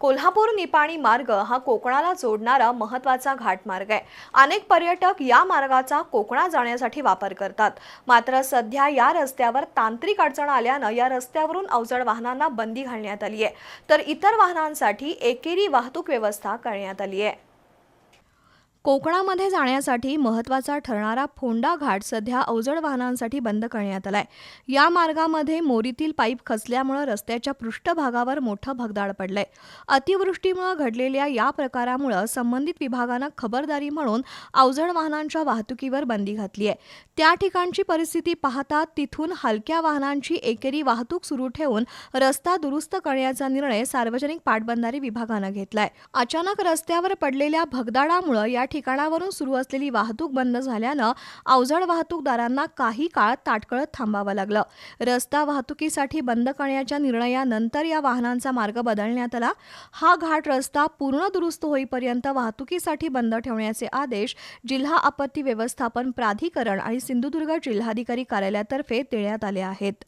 कोल्हापूर निपाणी मार्ग हा कोकणाला जोडणारा महत्त्वाचा घाटमार्ग आहे. अनेक पर्यटक या मार्गाचा कोकणात जाण्यासाठी वापर करतात. मात्र सध्या या रस्त्यावर तांत्रिक अडचण आल्यानं या रस्त्यावरून अवजड वाहनांना बंदी घालण्यात आली आहे. तर इतर वाहनांसाठी एकेरी वाहतूक व्यवस्था करण्यात आली आहे. कोकणामध्ये जाण्यासाठी महत्त्वाचा ठरणारा फोंडा घाट सध्या अवजड वाहनांसाठी बंद करण्यात आलाय. या मार्गामध्ये मोरीतील पाईप खचल्यामुळे रस्त्याच्या पृष्ठभागावर मोठं भगदाड पडलंय. अतिवृष्टीमुळे घडलेल्या या प्रकारामुळे संबंधित विभागानं खबरदारी म्हणून अवजड वाहनांच्या वाहतुकीवर बंदी घातली आहे. त्या ठिकाणची परिस्थिती पाहता तिथून हलक्या वाहनांची एकेरी वाहतूक सुरू ठेवून रस्ता दुरुस्त करण्याचा निर्णय सार्वजनिक पाटबंधारे विभागानं घेतलाय. अचानक रस्त्यावर पडलेल्या भगदाडामुळं या ठिकाणावरून सुरू असलेली वाहतूक बंद झाल्यानं अवजड वाहतूकदारांना काही काळ ताटकळत थांबावं लागलं. रस्ता वाहतुकीसाठी बंद करण्याच्या निर्णयानंतर या वाहनांचा मार्ग बदलण्यात आला. हा घाट रस्ता पूर्ण दुरुस्त होईपर्यंत वाहतुकीसाठी बंद ठेवण्याचे आदेश जिल्हा आपत्ती व्यवस्थापन प्राधिकरण आणि सिंधुदुर्ग जिल्हाधिकारी कार्यालयातर्फे देण्यात आले आहेत.